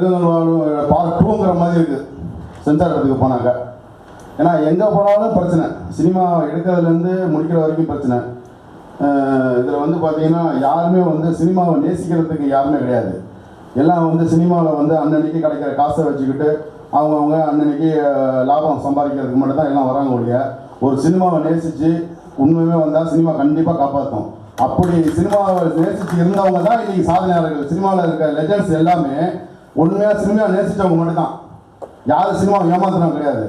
மிருகங்கள் வாழும் பார்ட் டூங்கிற மாதிரி இருக்குது சென்சார் இடத்துக்கு போனாங்க ஏன்னா எங்கே போனாலும் பிரச்சனை. சினிமா எடுக்கிறதுலேருந்து முடிக்கிற வரைக்கும் பிரச்சனை. இதில் வந்து பார்த்தீங்கன்னா யாருமே வந்து சினிமாவை நேசிக்கிறதுக்கு யாருமே கிடையாது. எல்லாம் வந்து சினிமாவில் வந்து அன்னன்னைக்கு கிடைக்கிற காசை வச்சுக்கிட்டு அவங்கவுங்க அன்னன்னைக்கு லாபம் சம்பாதிக்கிறதுக்கு மட்டும் தான் எல்லாம் வராங்க ஒழிய ஒரு சினிமாவை நேசித்து உண்மையுமே வந்தால் சினிமா கண்டிப்பாக காப்பாற்றும் அப்படி சினிமாவை நேசித்து இருந்தவங்க தான் இன்றைக்கி சாதனையாளர்கள். சினிமாவில் இருக்க லெஜண்ட்ஸ் எல்லாமே உண்மையாக சினிமாவை நேசித்தவங்க மட்டும்தான். யாரும் சினிமாவை ஏமாத்துறவங்க கிடையாது.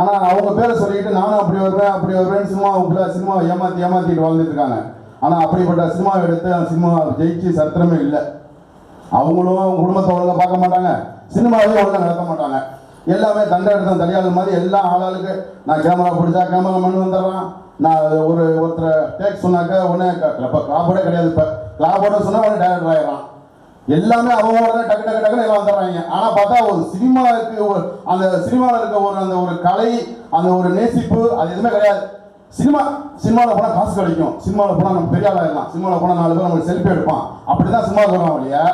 ஆனால் அவங்க பேரை சொல்லிட்டு நானும் அப்படி வருவேன் அப்படி வருவேன் சினிமா உங்களை சினிமாவை ஏமாற்றி ஏமாற்றிட்டு வாழ்ந்துட்டு இருக்காங்க. ஆனால் அப்படிப்பட்ட சினிமாவை எடுத்து அந்த சினிமா ஜெயிச்சு சத்திரமே இல்லை. அவங்களும் அவங்க குடும்பத்தை ஒழுங்காக பார்க்க மாட்டாங்க. சினிமாவையும் ஒழுங்காக நடத்த மாட்டாங்க. எல்லாமே தண்டை எடுத்த தனியாளர் மாதிரி எல்லா ஆளாளுக்கு நான் கேமரா பிடிச்சா கேமரா மண் வந்துடுறான். நான் ஒரு ஒருத்தரை டேக் சொன்னாக்க உடனே இப்போ கிளாபோட கிடையாது இப்போ. கிளாபோட சொன்னால் உடனே டேரக்டர் ஆயிடுறான். எல்லாமே அவங்க உடனே டக்கு டக்கு டக்குனு எல்லாம் வந்துடுறாங்க. ஆனால் பார்த்தா ஒரு சினிமாவுக்கு ஒரு அந்த சினிமாவில் இருக்க ஒரு அந்த ஒரு கலை அந்த ஒரு நேசிப்பு அது எதுவுமே கிடையாது. சினிமா சினிமாவில் போனால் காசு கிடைக்கும். சினிமாவில் போனால் நம்ம பெரிய ஆளாயிடலாம் சினிமாவில் போனால் நாலு பேர் நம்மளுக்கு செல்ஃபி எடுப்பான். அப்படி தான் சினிமா சொல்கிறோம் இல்லையா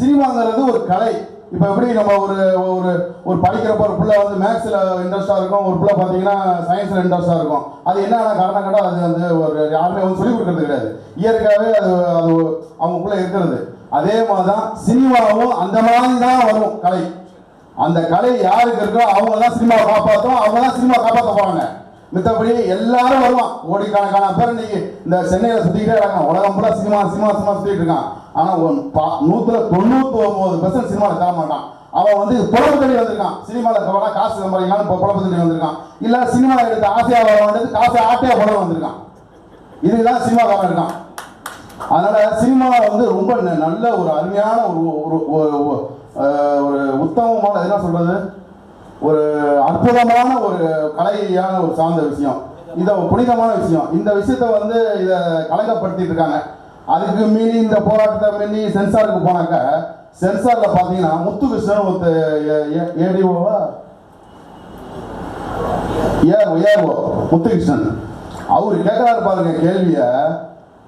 சினிமாங்கிறது ஒரு கலை. இப்போ எப்படி நம்ம ஒரு ஒரு ஒரு படிக்கிறப்ப ஒரு பிள்ளை வந்து மேக்ஸில் இன்ட்ரெஸ்டாக இருக்கும். ஒரு பிள்ளை பார்த்தீங்கன்னா சயின்ஸில் இன்ட்ரெஸ்ட்டாக இருக்கும். அது என்னென்ன காரணம் கேட்டால் அது வந்து ஒரு யாருமே வந்து சொல்லிக் கொடுக்கறது கிடையாது. இயற்கையாகவே அது அது அவங்களுக்குள்ள இருக்கிறது. அதே மாதிரிதான் சினிமாவும் அந்த மாதிரி தான் வரும் கலை. அந்த கலை யாருக்கு இருக்கோ அவங்க தான் சினிமாவை காப்பாற்றும் அவங்க தான் சினிமா காப்பாற்ற போறாங்க மித்தபடி எல்லாரும் வருவான். கோடிக்கணக்கான பேர் இன்னைக்கு இந்த சென்னையில சுத்திக்கிட்டே இருக்காங்க. உலகம் பூரா சினிமா சினிமா சினிமா சுத்திட்டு இருக்கான். ஆனா ஒன் பா- நூத்துல தொண்ணூத்தி ஒன்பது பெர்சன்ட் சினிமாவில் தர மாட்டான். அவன் வந்து புலம்பு தேடி வந்திருக்கான். சினிமாவில் போனா காசு சம்பாதிக்கலாம் இப்போ பொழப்பு தேடி வந்திருக்கான். இல்ல சினிமாவில் எடுத்த ஆசையா வர வேண்டியது காசை ஆட்டையா போட வந்திருக்கான். இதுதான் சினிமாக்காரன் இருக்கான். அதனால சினிமா வந்து ரொம்ப நல்ல ஒரு அருமையான ஒரு ஒரு உத்தமமான என்ன சொல்றது? ஒரு அற்புதமான ஒரு கலையான ஒரு சார்ந்த விஷயம். இதை புனிதமான விஷயம். இந்த விஷயத்த வந்து இதை கலங்கப்படுத்திட்டு இருக்காங்க. அதுக்கு மீறி இந்த போராட்டத்தை மீறி சென்சாருக்கு போனாக்க சென்சார்ல பாத்தீங்கன்னா முத்துகிருஷ்ணன் ஒரு ஏடிஓவா? ஏஆர் ஏஆர்ஓ முத்துகிருஷ்ணன் அவர் கேட்கறாரு பாருங்க கேள்விய.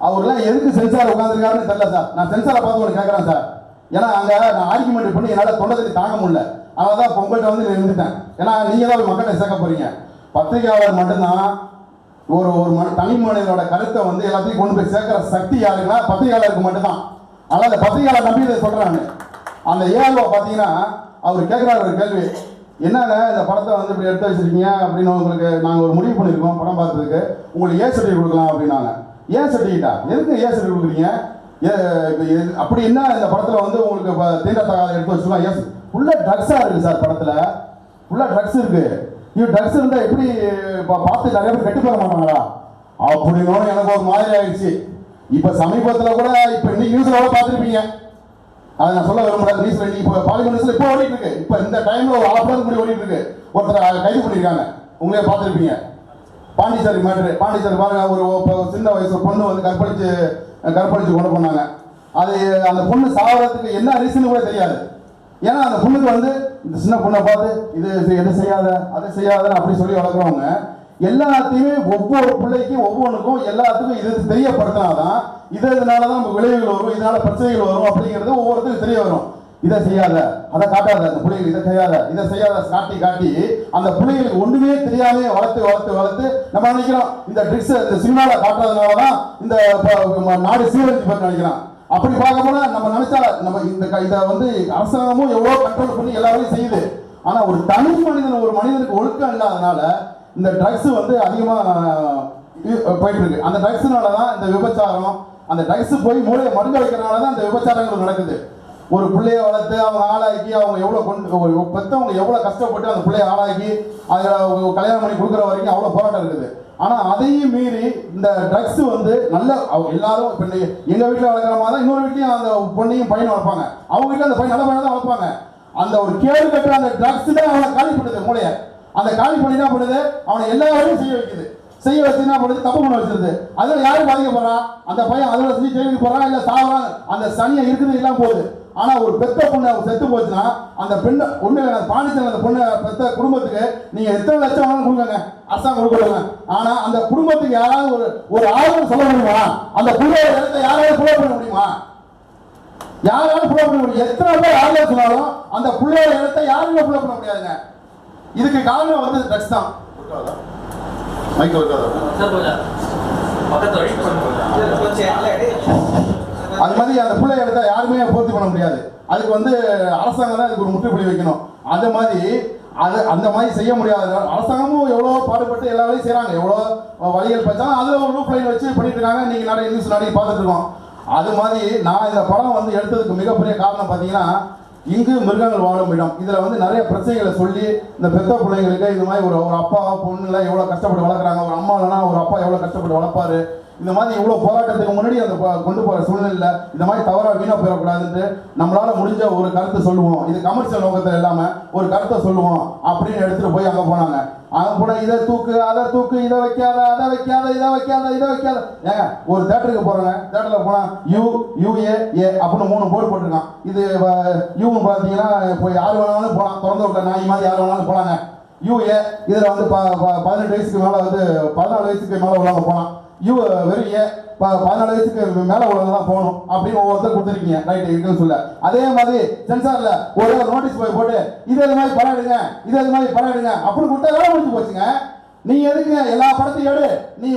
அவர்லாம் எதுக்கு சென்சார் உட்காந்துருக்காருன்னு தெரியல சார். நான் சென்சாரை பார்த்து ஒன்று கேட்குறேன் சார். ஏன்னா அங்கே நான் ஆர்குமெண்ட் பண்ணி என்னால் தொண்டத்துக்கு தாங்க முடியல. அதனால தான் பொங்கல்கிட்ட வந்து இருந்துட்டேன் ஏன்னா நீங்கள் தான் மக்களை சேர்க்க போகிறீங்க பத்திரிகையாளர் மட்டும்தான் ஒரு ஒரு மன தனி மனிதனோட கருத்தை வந்து எல்லாத்தையும் கொண்டு போய் சேர்க்குற சக்தி யாருன்னா பத்திரிகையாளருக்கு மட்டும்தான். ஆனால் அந்த பத்திரிகையாளர் நம்பி இதை சொல்கிறாங்க அந்த ஏஆர்ஓ பார்த்தீங்கன்னா அவர் கேட்குறாரு ஒரு கேள்வி. என்னங்க இந்த படத்தை வந்து இப்படி எடுத்து வச்சிருக்கீங்க அப்படின்னு உங்களுக்கு நாங்கள் ஒரு முடிவு பண்ணியிருக்கோம் படம் பார்த்ததுக்கு உங்களுக்கு ஏ சர்டிஃபிகேட் கொடுக்கலாம் அப்படின்னாங்க. ஏன் சர்டிஃபிகேட்டா எதுக்கு ஏ சர்டிஃபிகேட் கொடுக்குறீங்க? ஏ எது- அப்படி என்ன இந்த படத்தில் வந்து உங்களுக்கு இப்போ தீண்டத்தகாத எடுத்து வச்சுக்கலாம் ஏன் ஃபுல்லாக ட்ரக்ஸாக இருக்குது சார் படத்தில். ஃபுல்லாக ட்ரக்ஸ் இருக்குது இது ட்ரக்ஸ் இருந்தால் எப்படி பார்த்து நிறைய பேர் கெட்டு போக மாட்டாங்களா? அப்படின்னு எனக்கு ஒரு மாதிரி ஆயிடுச்சு. இப்போ சமீபத்தில் கூட இப்போ இன்னைக்கு நியூஸில் கூட பார்த்துருப்பீங்க. அதை நான் சொல்ல விரும்பல நியூஸ்ல இப்போ பாலிமர் நியூஸில் இப்போ ஓடிட்டு இருக்கு. இப்போ இந்த டைமில் ஒரு ஆஃப் ஹவர் முடி ஓடிட்டு இருக்கு. ஒருத்தர் கைது பண்ணியிருக்காங்க. உங்களே பார்த்துருப்பீங்க. பாண்டிச்சேரி மேட்ரு பாண்டிச்சேரி பாருங்க ஒரு சின்ன வயசு பொண்ணு வந்து கற்பழிச்சு கற்பழிச்சு கொண்டு போனாங்க அது அந்த பொண்ணு சாவரத்துக்கு என்ன ரீசன் கூட தெரியாது. ஏன்னா அந்த பொண்ணுக்கு வந்து இந்த சின்ன பொண்ணை பார்த்து இது எது செய்யாத அதை செய்யாத அப்படி சொல்லி வளர்க்குறவங்க எல்லாத்தையுமே ஒவ்வொரு பிள்ளைக்கும் ஒவ்வொன்றுக்கும் எல்லாத்துக்கும் இது தெரியப்படுத்தினாதான் இது இதனால தான் நம்ம விளைவுகள் வரும் இதனால பிரச்சனைகள் வரும் அப்படிங்கிறது ஒவ்வொருத்தருக்கும் தெரிய வரும். இதை செய்யாத அதை காட்டாத அந்த பிள்ளைகள் இதை செய்யாத இதை செய்யாத காட்டி காட்டி அந்த பிள்ளைகளுக்கு ஒண்ணுமே தெரியாமே வளர்த்து வளர்த்து வளர்த்து நம்ம நினைக்கிறோம்? இந்த ட்ரிக்ஸ் இந்த சினிமாவில் காட்டுறதுனால தான் இந்த நாடு சீரழிஞ்சு போய் நினைக்கிறோம். அப்படி பார்க்க போனா நம்ம நினைச்சா நம்ம இந்த க- இதை வந்து அரசாங்கமும் எவ்வளோ கண்ட்ரோல் பண்ணி எல்லா வேலையும் செய்யுது. ஆனா ஒரு தனி மனிதன் ஒரு மனிதனுக்கு ஒழுக்கம் இல்லாதனால இந்த ட்ரக்ஸ் வந்து அதிகமா போயிட்டு இருக்கு. அந்த ட்ரக்ஸ்னால தான் இந்த விபச்சாரம் அந்த ட்ரக்ஸ் போய் மூளையை மருந்து வைக்கிறனால தான் இந்த விபச்சாரங்கள் நடக்குது. ஒரு பிள்ளைய வளர்த்து அவங்க ஆளாக்கி அவங்க எவ்வளோ கொண்டு பெற்றவங்க எவ்வளோ கஷ்டப்பட்டு அந்த பிள்ளைய ஆளாக்கி அதை அவங்க கல்யாணம் பண்ணி கொடுக்குற வரைக்கும் அவ்வளோ போராட்டம் இருக்குது. ஆனால் அதையும் மீறி இந்த ட்ரக்ஸ் வந்து நல்ல அவங்க எல்லாரும் இப்போ எங்கள் வீட்டில் வளர்க்குற மாதிரி தான் இன்னொரு வீட்லையும் அந்த பொண்ணையும் பையனை வளர்ப்பாங்க. அவங்க வீட்டில் அந்த பையன் நல்ல பையனை தான் வளர்ப்பாங்க. அந்த ஒரு கேடு கட்டுற அந்த ட்ரக்ஸ் தான் அவனை காலி பண்ணுது மூலையை அந்த காலி பண்ணி என்ன பண்ணுது? அவனை எல்லா வேலையும் செய்ய வைக்குது. செய்ய வச்சு என்ன பண்ணுது? தப்பு பண்ண வச்சிருது. அதில் யாரு பாதிக்கப்படுறா அந்த பையன் அதில் செஞ்சு ஜெயிலுக்கு போறான் இல்லை சாவறான்? அந்த சனியை இருக்குது இல்லாம போகுது. ஆனா ஒரு பெத்த பொண்ணு செத்து போச்சுன்னா அந்த பெண்ணை ஒண்ணு பாண்டிச்சேரி அந்த பொண்ணு பெத்த குடும்பத்துக்கு நீங்க எத்தனை லட்சம் வேணாலும் கொடுங்க அரசாங்கம் கொடுக்கணும் ஆனா அந்த குடும்பத்துக்கு யாராவது ஒரு ஒரு ஆதரவு சொல்ல முடியுமா? அந்த பிள்ளையோட இடத்தை யாராவது புள்ள பண்ண முடியுமா? யாராலும் புள்ள பண்ண முடியும். எத்தனை பேர் ஆளுநர் சொன்னாலும் அந்த புள்ளையோட இடத்தை யாருமே புள்ள பண்ண முடியாதுங்க. இதுக்கு காரணம் வந்து ட்ரக்ஸ் தான். மைக் இருக்காதா சார் அது மாதிரி அந்த பிள்ளை எடுத்தால் யாருமே பூர்த்தி பண்ண முடியாது. அதுக்கு வந்து அரசாங்கம் தான் இதுக்கு ஒரு முற்றுப்புள்ளி வைக்கணும். அந்த மாதிரி அது அந்த மாதிரி செய்ய முடியாது. அரசாங்கமும் எவ்வளோ பாடுபட்டு எல்லா வேலையும் செய்கிறாங்க எவ்வளோ வழிகள் பச்சாலும் அதில் ஒரு ரூப் லைன் வச்சு பண்ணிட்டு இருக்காங்க. நீங்கள் நிறைய நியூஸ் நிறைய பார்த்துட்டு இருக்கோம். அது மாதிரி நான் இந்த படம் வந்து எடுத்ததுக்கு மிகப்பெரிய காரணம் பார்த்தீங்கன்னா இங்கு மிருகங்கள் வாழும் இடம். இதில் வந்து நிறைய பிரச்சனைகளை சொல்லி இந்த பெத்த பிள்ளைங்களுக்கு இது மாதிரி ஒரு ஒரு அப்பா பொண்ணுலாம் எவ்வளோ கஷ்டப்பட்டு வளர்க்குறாங்க. ஒரு அம்மா இல்லைனா ஒரு அப்பா எவ்வளோ கஷ்டப்பட்டு வளர்ப்பாரு. இந்த மாதிரி இவ்வளோ போராட்டத்துக்கு முன்னாடி அந்த கொண்டு போகிற சூழ்நிலையில் இந்த மாதிரி தவறாக வீணாக போயிடக்கூடாதுன்ட்டு நம்மளால் முடிஞ்ச ஒரு கருத்தை சொல்லுவோம். இது கமர்ஷியல் நோக்கத்தில் இல்லாமல் ஒரு கருத்தை சொல்லுவோம் அப்படின்னு எடுத்துகிட்டு போய் அங்கே போனாங்க. அங்கே போனால் இதை தூக்கு அதை தூக்கு இதை வைக்காத அதை வைக்காத இதை வைக்காத இதை வைக்காத. ஏங்க ஒரு தேட்டருக்கு போகிறாங்க தேட்டரில் போனால் யூ யூஏ ஏ அப்படின்னு மூணு போர்டு போட்டிருக்கான். இது யூன்னு பார்த்தீங்கன்னா இப்போ யார் வேணாலும் போகலாம் திறந்து விட்ட நாய் மாதிரி யார் வேணாலும் போகலாங்க யூஏ இதில் வந்து ப ப- பதினெட்டு வயசுக்கு மேலே வந்து பதினாலு வயசுக்கு மேலே உள்ளவங்க போகலாம் யூ வெறும் ஏ பதினாலு வயசுக்கு மேலே உள்ளதான் போகணும் அப்படின்னு ஒவ்வொருத்தர் கொடுத்துருக்கீங்க. ரைட் இருக்குன்னு சொல்ல. அதே மாதிரி சென்சாரில் ஒரு நோட்டீஸ் போய் போட்டு இது இது மாதிரி படம் எடுங்க இது இது மாதிரி படம் எடுங்க அப்படின்னு கொடுத்தா வேலை முடிஞ்சு போச்சுங்க. நீ எதுக்குங்க எல்லா படத்தையும் எடு. நீ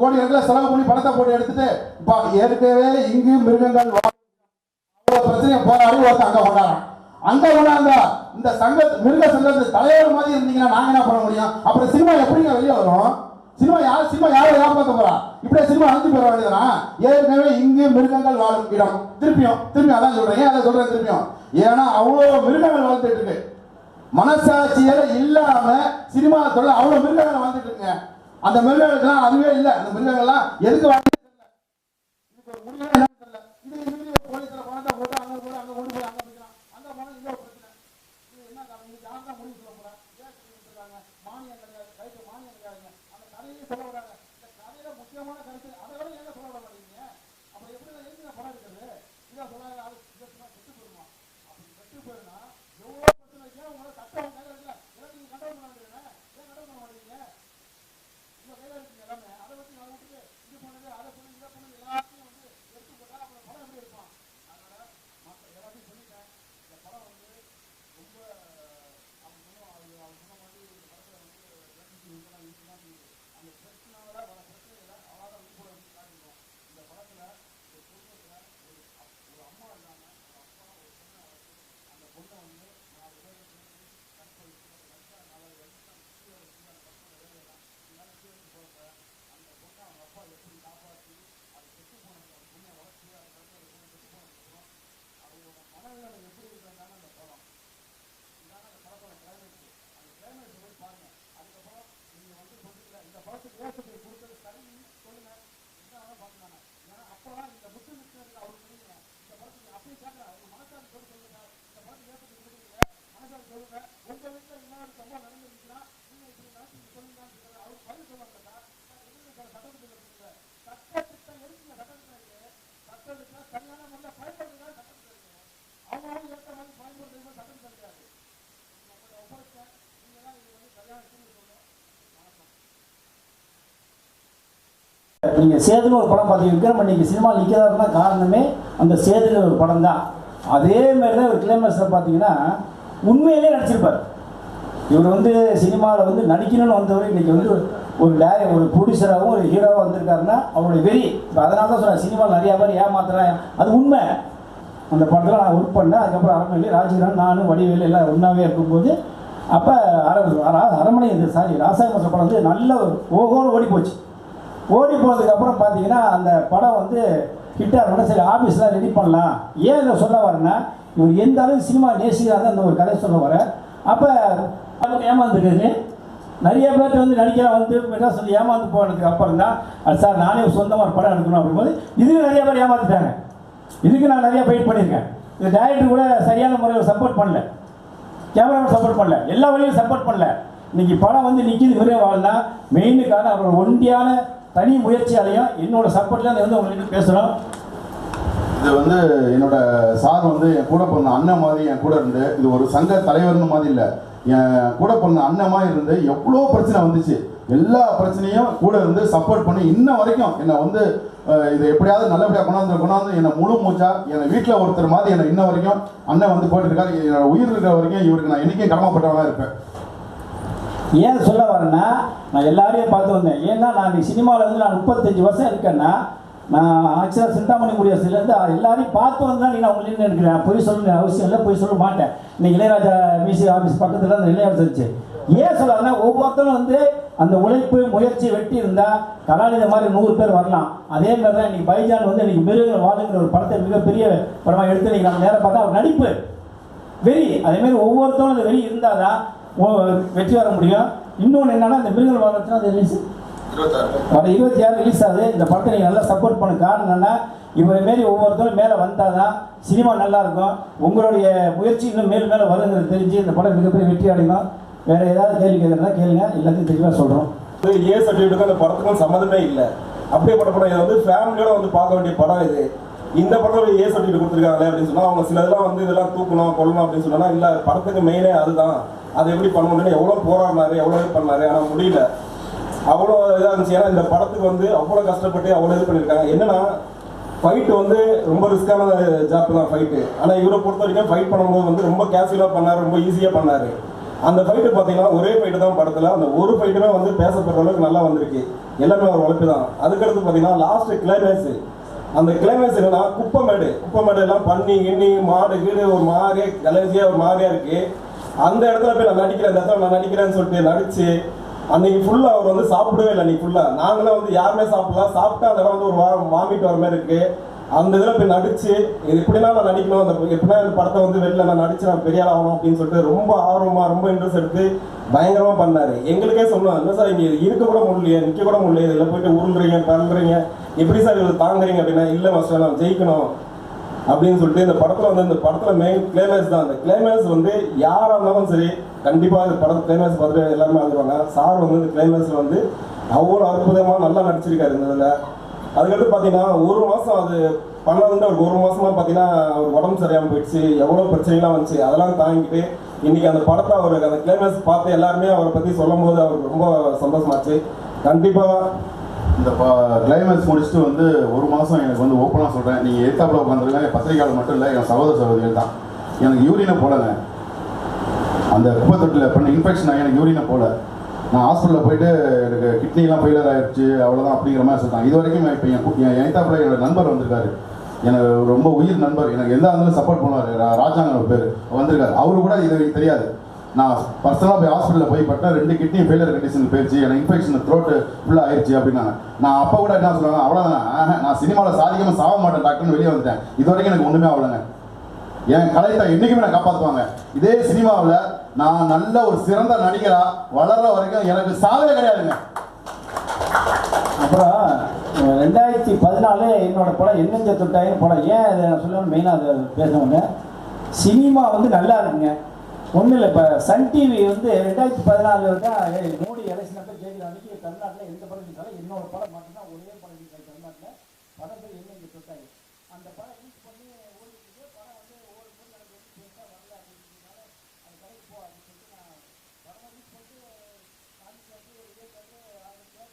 கோடி கணக்கில் செலவு பண்ணி படத்தை போட்டு எடுத்துட்டு பா ஏற்கனவே இங்கு மிருகங்கள் பிரச்சனையை போராடி ஒருத்தன் அங்கே கொண்டாடுறான். அங்க கொண்டாந்தா இந்த சங்க மிருக சங்கத்து தலைவர் மாதிரி இருந்தீங்கன்னா நாங்க என்ன பண்ண முடியும்? அப்புறம் சினிமா எப்படிங்க வெளியே வரும்? சினிமா யார் சினிமா யாரை பார்க்க போறா? இப்படியே சினிமா அழிஞ்சு போற வேண்டியதுனா ஏற்கனவே இங்கு மிருகங்கள் வாழும் இடம். திருப்பியும் திரும்பி அதான் சொல்றேன். ஏன் அதை சொல்றேன் திருப்பியும்? ஏன்னா அவ்வளோ மிருகங்கள் வாழ்ந்துட்டு இருக்கு. மனசாட்சியில இல்லாம சினிமா தொழில் அவ்வளோ மிருகங்கள் வாழ்ந்துட்டு இருக்குங்க. அந்த மிருகங்களுக்குலாம் அதுவே இல்லை. அந்த மிருகங்கள்லாம் எதுக்கு வாழ்ந்து நீங்கள் சேதுன்னு ஒரு படம் பார்த்தீங்க விக்ரம் இன்னைக்கு சினிமா நிற்கிறதுனா காரணமே அந்த சேதுன்னு ஒரு படம் தான். அதே மாதிரி தான் ஒரு கிளைமேக்ஸில் பார்த்தீங்கன்னா உண்மையிலே நடிச்சிருப்பார். இவர் வந்து சினிமாவில் வந்து நடிக்கணும்னு வந்தவர் இன்றைக்கி வந்து ஒரு டே ஒரு ப்ரொடியூசராகவும் ஒரு ஹீரோவாக வந்திருக்காருன்னா அவருடைய வெறி. இப்போ அதனால தான் சொல்கிறேன் சினிமாவில் நிறையா பேர் ஏமாத்துறேன். அது உண்மை. அந்த படத்தில் நான் ஒர்க் பண்ணேன். அதுக்கப்புறம் அரண்மனையில் ராஜகிரன் நானும் வடிவேலு எல்லாம் ஒன்றாவே இருக்கும்போது அப்போ அர அரண்மனை சாரி ராசாயன படம் வந்து நல்ல ஒரு ஓகோன்னு ஓடி போச்சு ஓடி போனதுக்கப்புறம் பார்த்தீங்கன்னா அந்த படம் வந்து ஹிட்டாக ஆகணும்னா சரி ஆஃபீஸ்லாம் ரெடி பண்ணலாம். ஏன் இதை சொல்ல வரேன்னா இவர் எந்த அளவுக்கு சினிமா நேசிக்கிறாங்க அந்த ஒரு கதை சொல்ல வர அப்போ அதுக்கு ஏமாந்துருக்குது நிறைய பேர்கிட்ட வந்து நடிக்கிற வந்து என்ன சொல்லி ஏமாந்து போனதுக்கு அப்புறம் தான் அது சார் நானே சொந்தமாக ஒரு படம் எடுக்கணும் அப்படிங்கும்போது இதுக்கு நிறைய பேர் ஏமாந்துட்டாங்க. இதுக்கு நான் நிறைய ஃபைட் பண்ணியிருக்கேன். இந்த டேரக்டர் கூட சரியான முறையில் சப்போர்ட் பண்ணல. கேமராவை சப்போர்ட் பண்ணல. எல்லா வழியும் சப்போர்ட் பண்ணல. இன்னைக்கு படம் வந்து நிற்கிது விரைய வாழ்னா மெயினுக்கான அவர் ஒண்டியான தனி முயற்சியாலையும் என்னோட சப்போர்ட்ல வந்து உங்களுக்கு பேசுகிறோம் இது வந்து என்னோட சார் வந்து என் கூட பிறந்த அண்ணன் மாதிரி என் கூட இருந்து இது ஒரு சங்க தலைவர்னு மாதிரி இல்லை. என் கூட பிறந்த அண்ணன் மாதிரி இருந்து எவ்வளோ பிரச்சனை வந்துச்சு. எல்லா பிரச்சனையும் கூட இருந்து சப்போர்ட் பண்ணி இன்ன வரைக்கும் என்னை வந்து இது இதை எப்படியாவது நல்லபடியாக கொண்டாந்து கொண்டாந்து என்னை முழு மூச்சா என்னை வீட்டில் ஒருத்தர் மாதிரி என்னை இன்ன வரைக்கும் அண்ணன் வந்து போயிட்டு இருக்காரு. என்னோட உயிர் இருக்கிற வரைக்கும் இவருக்கு நான் என்னைக்கும் கடமைப்பட்டவனாக இருப்பேன். ஏன் சொல்ல வரேன்னா நான் எல்லாரையும் பார்த்து வந்தேன். ஏன்னா நான் இந்த சினிமாவில் வந்து நான் முப்பத்தஞ்சு வருஷம் இருக்கேன்னா நான் ஆக்சுவலாக சிந்தாமணி குடியரசுலேருந்து எல்லாரையும் பார்த்து வந்தால் நீங்கள் நான் உங்களுக்கு இருக்கிறேன் நான் பொய் சொல்ல அவசியம் இல்லை பொய் சொல்ல மாட்டேன். இன்னைக்கு இளையராஜா மியூசிக் ஆஃபீஸ் பக்கத்தில் அந்த இளையராஜா இருந்துச்சு. ஏன் சொல்லாதுன்னா ஒவ்வொருத்தரும் வந்து அந்த உழைப்பு முயற்சி வெட்டி இருந்தால் கலாநிதி மாதிரி நூறு பேர் வரலாம். அதே மாதிரி தான் இன்னைக்கு பைஜான் வந்து இன்னைக்கு மிருகங்கள் வாழுங்கிற ஒரு படத்தை மிகப்பெரிய படமாக எடுத்து இன்னைக்கு நம்ம நேரம் பார்த்தா அவர் நடிப்பு. வெறி. அதேமாரி ஒவ்வொருத்தரும் அந்த வெறி இருந்தால் தான் வெற்றி வர முடியும் இன்னொன்று என்னன்னா இந்த மிருகங்கள் வாழ்றதுனா அது ரிலீஸ் வர இருபத்தி ஆறு ரிலீஸ் ஆகுது. இந்த படத்தை நீங்கள் நல்லா சப்போர்ட் பண்ண. காரணம் என்னன்னா இவரை மாரி ஒவ்வொருத்தரும் மேலே வந்தால் தான் சினிமா நல்லா இருக்கும். உங்களுடைய முயற்சி இன்னும் மேலும் மேலே வருங்கிறது தெரிஞ்சு இந்த படம் மிகப்பெரிய வெற்றி அடையணும் வேற ஏதாவது கேள்வி கேட்குறதா கேளுங்க. எல்லாத்தையும் தெளிவாக சொல்கிறோம் ஏ சர்டிஃபிகேட்டுக்கும் அந்த படத்துக்கும் சம்மந்தமே இல்லை. அப்படியேப்பட்ட படம் இது வந்து ஃபேமிலியோட வந்து பார்க்க வேண்டிய படம் இது. இந்த படத்துல ஏ சர்டிஃபிகேட் கொடுத்துருக்காங்களே அப்படின்னு சொன்னா அவங்க சில இதெல்லாம் வந்து இதெல்லாம் தூக்கணும் கொல்லணும் அப்படின்னு சொன்னா இல்ல படத்துக்கு மெயினே அதுதான். அதை எப்படி பண்ண முடியும்னு எவ்வளோ போராடினாரு எவ்வளோ இது பண்ணாரு ஆனால் முடியல. அவ்வளோ இதாக இருந்துச்சு. ஏன்னா இந்த படத்துக்கு வந்து அவ்வளோ கஷ்டப்பட்டு அவ்வளோ இது பண்ணியிருக்காங்க. என்னன்னா ஃபைட்டு வந்து ரொம்ப ரிஸ்கான ஜாப் தான் ஃபைட்டு ஆனால் இவரை பொறுத்த வரைக்கும் ஃபைட் பண்ணும்போது வந்து ரொம்ப கேஷுவலாக பண்ணார் ரொம்ப ஈஸியாக பண்ணார். அந்த ஃபைட்டு பார்த்தீங்கன்னா ஒரே ஃபைட்டு தான் படத்தில். அந்த ஒரு ஃபைட்டுமே வந்து பேசப்படுற அளவுக்கு நல்லா வந்திருக்கு. எல்லாமே ஒரு வளர்ப்பு தான். அதுக்கடுத்து பார்த்தீங்கன்னா லாஸ்ட் கிளைமேக்ஸ் அந்த கிளைமேக்ஸ் என்னன்னா குப்பமேடு குப்பமேடு எல்லாம் பண்ணி கிண்ணி மாடு கீடு ஒரு மாதிரி கலேஜியா ஒரு மாதிரியாக இருக்குது அந்த இடத்துல போய் நான் நடிக்கிறேன் இந்த இடத்துல நான் நடிக்கிறேன்னு சொல்லிட்டு நடிச்சு அன்னைக்கு ஃபுல்லாக அவர் வந்து சாப்பிடவே இல்லை அன்னைக்கு ஃபுல்லாக நாங்களாம் வந்து யாருமே சாப்பிடல. சாப்பிட்டா அந்த இடம் வந்து ஒரு வாரம் வாமிட் வர மாதிரி இருக்கு. அந்த இதில் போய் நடிச்சு இது எப்படின்னா நான் நடிக்கணும் அந்த எப்படின்னா இந்த படத்தை வந்து வெளில நான் நடிச்சு நான் பெரிய ஆகணும் அப்படின்னு சொல்லிட்டு ரொம்ப ஆர்வமாக ரொம்ப இன்ட்ரெஸ்ட் எடுத்து பயங்கரமாக பண்ணாரு. எங்களுக்கே சொன்னோம் இல்லை சார் இங்கே இருக்க கூட முடியல நிற்க கூட முடியல இதில் போயிட்டு உருள்றீங்க பறந்துறீங்க எப்படி சார் இதில் தாங்குறீங்க அப்படின்னா இல்லை மாஸ்டர் நான் ஜெயிக்கணும். அப்படின்னு சொல்லிட்டு இந்த படத்துல வந்து இந்த படத்துல மெயின் கிளைமேக்ஸ் தான். அந்த கிளைமேக்ஸ் வந்து யாரா இருந்தாலும் சரி கண்டிப்பா இந்த படத்தை கிளைமேக்ஸ் பார்த்துட்டு எல்லாருமே அழுதுவாங்க சார் வந்து இந்த கிளைமேக்ஸ்ல வந்து அவ்வளோ அற்புதமா நல்லா நடிச்சிருக்காரு இந்த இதுல. அதுக்கடுத்து பார்த்தீங்கன்னா ஒரு மாசம் அது பண்ணதுன்னு ஒரு ஒரு மாசமா பார்த்தீங்கன்னா அவர் உடம்பு சரியாம போயிடுச்சு. எவ்வளோ பிரச்சனைலாம் வந்துச்சு அதெல்லாம் தாங்கிட்டு இன்னைக்கு அந்த படத்தை அவர் அந்த கிளைமேக்ஸ் பார்த்து எல்லாருமே அவரை பத்தி சொல்லும் போது அவருக்கு ரொம்ப சந்தோஷமாச்சு. கண்டிப்பா இந்த கிளைமேக்ஸ் முடிச்சுட்டு வந்து ஒரு மாதம் எனக்கு வந்து ஓப்பனாக சொல்கிறேன் நீங்கள் எத்தாப்பில் உட்காந்துருங்க பத்திரிக்கையாளர் மட்டும் இல்லை என் சகோதர சகோதரிகள் தான். எனக்கு யூரினை போலங்க அந்த குப்பை தொட்டில் பண்ண இன்ஃபெக்ஷன் ஆகி எனக்கு யூரினை போல நான் ஹாஸ்பிட்டலில் போயிட்டு எனக்கு கிட்னிலாம் ஃபெயிலியர் ஆயிடுச்சு அவ்வளோதான் அப்படிங்கிற மாதிரி சொல்லிட்டாங்க. இது வரைக்கும் இப்போ என் என் எத்தாப்பில் என்னோட நண்பர் வந்திருக்காரு. எனக்கு ரொம்ப உயிர் நண்பர். எனக்கு எந்த இருந்தாலும் சப்போர்ட் பண்ணுவார் ராஜாங்க பேர் வந்திருக்காரு. அவரு கூட இது தெரியாது. நான் பர்சனலாக போய் ஹாஸ்பிட்டலில் போய் பட்டா ரெண்டு கிட்னியும் ஃபெயிலியர் கண்டிஷன் போயிடுச்சு எனக்கு இன்ஃபெக்ஷன் த்ரோட்டு ஃபுல்லாக ஆயிடுச்சு அப்படின்னாங்க. நான் அப்போ கூட என்ன சொல்லுவாங்க? அவ்வளோதான் நான் சினிமாவில் சாதிக்காமல் சாக மாட்டேன் டாக்டர்னு வெளியே வந்துட்டேன். இது வரைக்கும் எனக்கு ஒன்றுமே ஆகலைங்க. என் கலைத்தை என்றைக்குமே நான் காப்பாற்றுவாங்க இதே சினிமாவில் நான் நல்ல ஒரு சிறந்த நடிகராக வளர்ற வரைக்கும் எனக்கு சாதனை கிடையாதுங்க. அப்புறம் ரெண்டாயிரத்தி பதினாலு என்னோட படம் என்னஞ்ச தொட்டாயிரம் படம். ஏன் அதை நான் மெயினாக அதை பேசுவாங்க சினிமா வந்து நல்லா இருக்குங்க. ஒன்றும் இல்லை இப்போ சன் டிவி வந்து ரெண்டாயிரத்தி பதினாலில் தான் மோடி எலெக்ஷன் அப்போ ஜெயிக்கிற அன்றைக்கி தமிழ்நாட்டில் எந்த படம் இருந்தாலும் என்னோட படம் மட்டும்தான் ஒரே படம் இருக்காது தமிழ்நாட்டில் படத்தில் என்ன இங்கே தொட்டாய் அந்த படம் யூஸ் பண்ணி ஓடிட்டு படம் வந்து ஒவ்வொரு பொருள் எனக்கு வந்து பெருசாக வரல அப்படின்றதுனால அது கடைக்கு போ அப்படின்னு சொல்லிட்டு நான் படம் யூஸ் பண்ணிட்டு காமிச்சு வந்து இதே கண்டு ஆரம்பிச்சேன்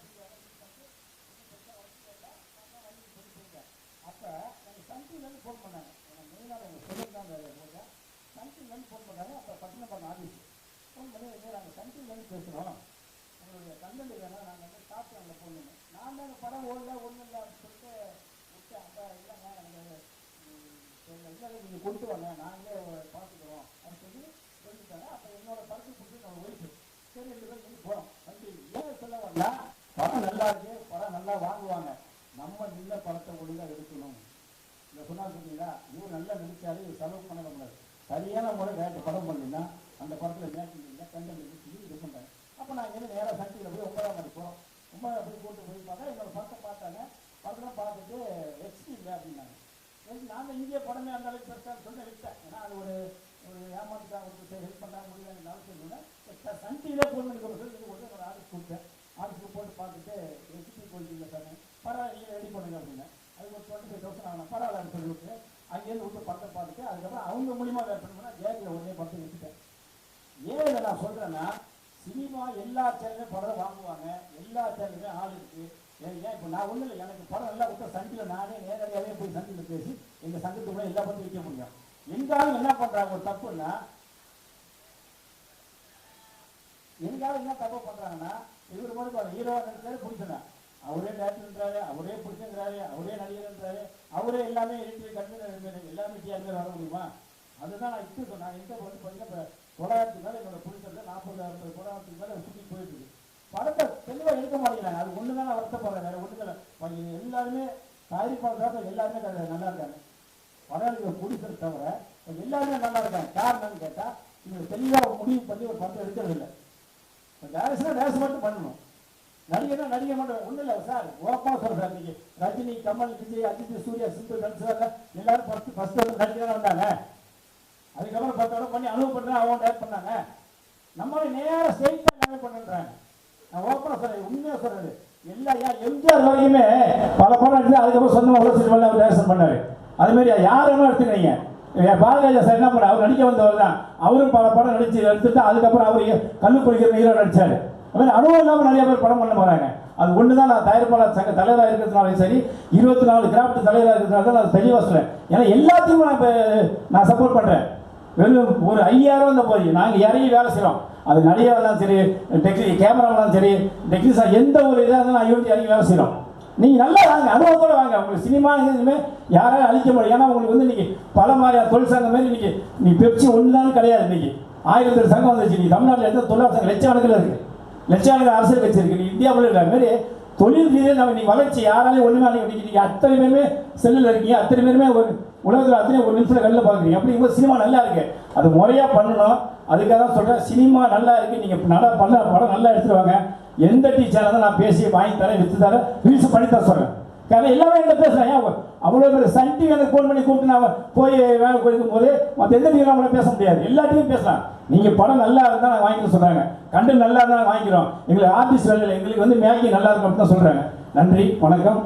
சொல்லி சொல்லிட்டேன் அப்போ எனக்கு சன் டிவிலேருந்து ஃபோன் பண்ணாங்க. எனக்கு மெயினாக எனக்கு சொல்லியிருந்தாங்க போட்டேன் சன்டிலேருந்து ஃபோன் பண்ணாங்க அப்போ பட்டினப்பாக்கம் ஆஃபீஸ் ஃபோன் பண்ணி இது நாங்கள் சன்டிலேருந்து பேசுகிறோம் உங்களுடைய கண்டென்ட் வேணால் நாங்கள் வந்து டாப் அங்கே ஃபோன் பண்ணோம் நான் தான் படம் ஓடல ஒன்றும் இல்லை அப்படின்னு சொல்லிட்டு விட்டு அந்த இல்லைங்க எனக்கு இல்லை நீங்கள் கொண்டு வாங்க நாங்களே பார்த்துக்குறோம். அப்படின்னு சொல்லி சொல்லிட்டாங்க அப்போ என்னோட படத்தை கொடுத்து நம்ம ஒய்ஃபு சரி ரெண்டு பேரும் சொல்லி போகிறோம் சன்டி ஏன் சொல்ல வரல? படம் நல்லா இருக்கு. படம் நல்லா வாங்குவாங்க. நம்ம நின்ன படத்தை ஒழுங்காக எடுக்கணும். இந்த சொன்னா சொன்னீங்களா? இவர் நல்லா நினைச்சாலே இவர் செலவு பண்ண கூடாது சரியான முறை வேட்டு படம் பண்ணினா அந்த படத்தில் மேட்சிங் இல்லை கண்டென்ட் இல்லை இது பண்ணுறாங்க அப்போ நான் இங்கே நேராக சக்தியில் போய் ஒன்பதாம் மணி போகிறோம் ஒன்பதாம் போய் கூட்டு போய் பார்த்தா என்னோட படத்தை பார்த்தாங்க. படத்தெல்லாம் பார்த்துட்டு ஹெச்டி இல்லை அப்படின்னாங்க. நாங்கள் இந்திய படமே அந்த அளவுக்கு பெருசாக சொன்ன விட்டேன் ஏன்னா அது ஒரு ஒரு ஏமாத்துக்காக ஒரு ஹெல்ப் பண்ணாமல் முடியல. நாள் சொல்லுவேன் சன் டிவியில் ஃபோன் கொடுத்து சொல்லி கொடுத்து என்னோட ஆஃபீஸ் கொடுத்தேன் ஆஃபீஸுக்கு போட்டு பார்த்துட்டு ஹெச்டி குவாலிட்டியில் சார் பரவாயில்ல ரெடி பண்ணுங்க அப்படின்னா அது ஒரு டுவெண்ட்டி ஃபைவ் தௌசண்ட் ஆகணும் பரவாயில்லன்னு சொல்லி விட்டு அங்கேயிருந்து விட்டு படத்தை பார்த்துட்டு அதுக்கப்புறம் அவங்க மூலியமா வேறு பண்ணா ஜேபியில் உடனே படத்தை விட்டுட்டேன் ஏன் இதை நான் சொல்கிறேன்னா சினிமா எல்லா சேனலும் படம் வாங்குவாங்க நான் ஒன்றும் இல்லை எனக்கு படம் நல்லா கொடுத்தா சங்கில் நானே நேரடியாகவே போய் சங்கில் பேசி எங்கள் சங்கத்துக்குள்ள எல்லா பற்றி வைக்க முடியும். எங்காலும் என்ன பண்ணுறாங்க ஒரு தப்புன்னா எங்காலும் என்ன தப்பு பண்ணுறாங்கன்னா இவர் மட்டும் ஹீரோ நினைச்சாரு பிடிச்சனா அவரே டேரக்டர்ன்றாரு அவரே பிடிச்சங்கிறாரு அவரே நடிகர்ன்றாரு. அவரே எல்லாமே எடிட்டர் கண்ணு எல்லாமே டிஆர்பி வர முடியுமா? அதுதான் நான் இப்போ நான் எங்க வந்து பார்த்தீங்கன்னா தொள்ளாயிரத்துக்கு மேலே என்னோட பிடிச்சது நாற்பது அறுபது தொள்ளாயிரத்துக்கு மேலே சுற்றி போயிட்டு படத்தை தெளிவாக எடுக்க மாட்டேங்கிறாங்க. அது ஒன்று தான் நான் வருத்தப்படுறேன் வேற ஒன்று இல்லை. எல்லாருமே தயாரிப்பாளர் எல்லாருமே கிடையாது நல்லா இருக்காங்க. படம் எடுக்கிற ப்ரொடியூசர் தவிர எல்லாருமே நல்லா இருக்காங்க. காரணம்னு கேட்டால் நீங்கள் தெளிவாக முடிவு பண்ணி ஒரு படத்தை எடுக்கிறது இல்லை. இப்போ டேரக்ஷனாக டேரக்ஷன் மட்டும் பண்ணணும். நடிகனா நடிகை மட்டும் ஒன்றும் இல்லை சார். ஓப்பனாக சொல்கிறேன் சார் ரஜினி கமல் விஜய் அஜித் சூர்யா சிந்து கன்சர் எல்லாரும் ஃபஸ்ட்டு ஃபஸ்ட்டு வந்து நடிகை வந்தாங்க. அதுக்கப்புறம் பத்து படம் பண்ணி அனுபவப்படுறேன் அவங்க டேரக்ட் பண்ணாங்க. நம்மளை நேராக ஸ்ட்ரெயிட்டாக எல்லாமே பண்ணுறாங்க நான் ஓப்பனாக சொல்கிறேன் உண்மையாக சொல்கிறது எல்லா யார் எம்ஜிஆர் வரைக்குமே பல படம் எடுத்து அதுக்கப்புறம் சொந்தமாக உள்ள பண்ண அவர் டேரக்ஷன் பண்ணார். அதுமாரி யாருமே எடுத்துக்கிறீங்க. பாரதிராஜா சார் என்ன பண்ண அவர் நடிக்க வந்தவர் தான். அவரும் பல படம் நடிச்சு எடுத்துட்டு அதுக்கப்புறம் அவர் கல்லு குடிக்கிற ஹீரோ நடிச்சார். அதுமாதிரி அனுபவம் இல்லாமல் நிறைய பேர் படம் பண்ண போகிறாங்க அது ஒன்று தான் நான் தயாரிப்பாளர் சங்க தலைவராக இருக்கிறதுனாலும் சரி இருபத்தி நாலு கிராஃப்ட் தலைவராக இருக்கிறதுனால தான் நான் தெளிவாக சொல்கிறேன் ஏன்னா எல்லாத்தையும் நான் இப்போ நான் சப்போர்ட் பண்ணுறேன் வெறும் ஒரு ஐயாயிரம் வந்த போய் நாங்கள் இறங்கி வேலை செய்கிறோம் அது நடிகராக இருந்தாலும் சரி டெக்னி கேமராலாம் சரி டெக்னீஷியன் எந்த ஒரு இதாக இருந்தாலும் ஐயோட்டி இவங்க வேலை செய்கிறோம் நீங்கள் நல்லா வாங்க அனுபவத்தோடு வாங்க. உங்களுக்கு சினிமா எதுவுமே யாராலும் அழிக்க முடியும் ஏன்னா உங்களுக்கு வந்து இன்னைக்கு பல மாதிரியான தொழிற்சங்கம் மாதிரி இன்னைக்கு நீ பெப்சி ஒன்றுதான் கிடையாது இன்னைக்கு. ஆயிரத்தி சங்கம் வந்துச்சு நீ தமிழ்நாட்டில் எந்த தொழிலாளர் சங்கம் லட்சக்கணக்கில் இருக்குது லட்சக்கணக்கில் அரசியல் கட்சி இருக்குது நீ இந்தியாவில் இருக்கிற மாதிரி தொழில் ரீதியாக நம்ம நீ வளர்ச்சி யாராலையும் ஒன்றுமே அன்றைக்கி நீங்கள் அத்தனை பேருமே செல்லில் இருக்கீங்க. அத்தனை பேருமே ஒரு உலகத்தில் அத்தனை ஒரு நிமிஷம் கல்லில் பார்க்குறீங்க. அப்படிங்கும்போது சினிமா நல்லா இருக்கு? அது முறையாக பண்ணணும். அதுக்காக தான் சொல்கிறேன் சினிமா நல்லா இருக்கு. நீங்கள் நல்லா பண்ண படம் நல்லா எடுத்துருவாங்க எந்த டீச்சராக தான் நான் பேசி வாங்கி தரேன் விற்று தரேன் ரீல்ஸ் பண்ணி தர சொல்கிறேன் காரணம் எல்லாமே என்ன பேசுகிறேன் ஏன் அவ்வளோ பேர் சன் டிவி எனக்கு ஃபோன் பண்ணி கூப்பிட்டு நான் போய் வேலை கொடுக்கும் போது மற்ற எந்த டிவி நம்மள பேச முடியாது. எல்லாத்தையும் பேசலாம். நீங்கள் படம் நல்லா இருந்தால் நான் வாங்கிக்க சொல்கிறாங்க கண்டு நல்லா இருந்தால் வாங்கிக்கிறோம். எங்களுக்கு ஆர்டிஸ்ட் வேலையில் எங்களுக்கு வந்து மேக்கிங் நல்லா இருக்கும் அப்படின்னு தான் சொல்கிறாங்க நன்றி வணக்கம்.